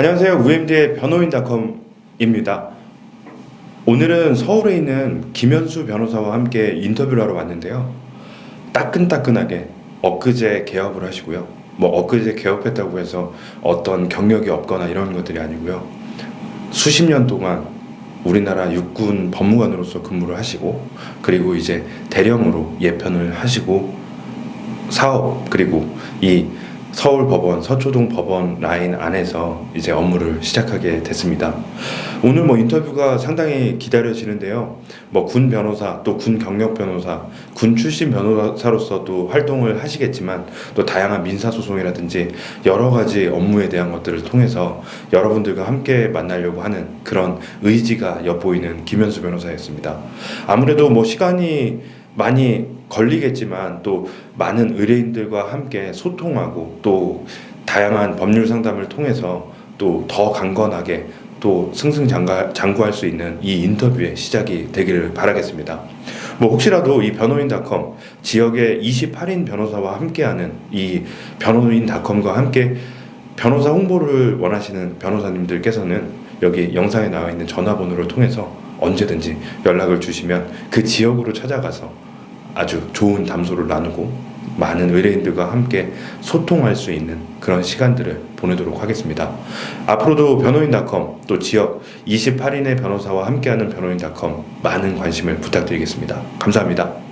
안녕하세요. UMD의 변호인닷컴입니다. 오늘은 서울에 있는 김현수 변호사와 함께 인터뷰를 하러 왔는데요. 따끈따끈하게 엊그제 개업을 하시고요. 뭐 엊그제 개업했다고 해서 어떤 경력이 없거나 이런 것들이 아니고요. 수십 년 동안 우리나라 육군 법무관으로서 근무를 하시고 그리고 이제 대령으로 예편을 하시고 사업 그리고 이 서울 법원 서초동 법원 라인 안에서 이제 업무를 시작하게 됐습니다. 오늘 뭐 인터뷰가 상당히 기다려지는데요. 뭐 군 변호사 또 군 경력 변호사, 군 출신 변호사로서도 활동을 하시겠지만 또 다양한 민사 소송이라든지 여러 가지 업무에 대한 것들을 통해서 여러분들과 함께 만나려고 하는 그런 의지가 엿보이는 김현수 변호사였습니다. 아무래도 뭐 시간이 많이 걸리겠지만 또 많은 의뢰인들과 함께 소통하고 또 다양한 법률 상담을 통해서 또 더 강건하게 또 승승장구할 수 있는 이 인터뷰의 시작이 되기를 바라겠습니다. 뭐 혹시라도 이 변호인닷컴 지역의 28인 변호사와 함께하는 이 변호인닷컴과 함께 변호사 홍보를 원하시는 변호사님들께서는 여기 영상에 나와 있는 전화번호를 통해서 언제든지 연락을 주시면 그 지역으로 찾아가서 아주 좋은 담소를 나누고 많은 의뢰인들과 함께 소통할 수 있는 그런 시간들을 보내도록 하겠습니다. 앞으로도 변호인닷컴 또 지역 28인의 변호사와 함께하는 변호인닷컴 많은 관심을 부탁드리겠습니다. 감사합니다.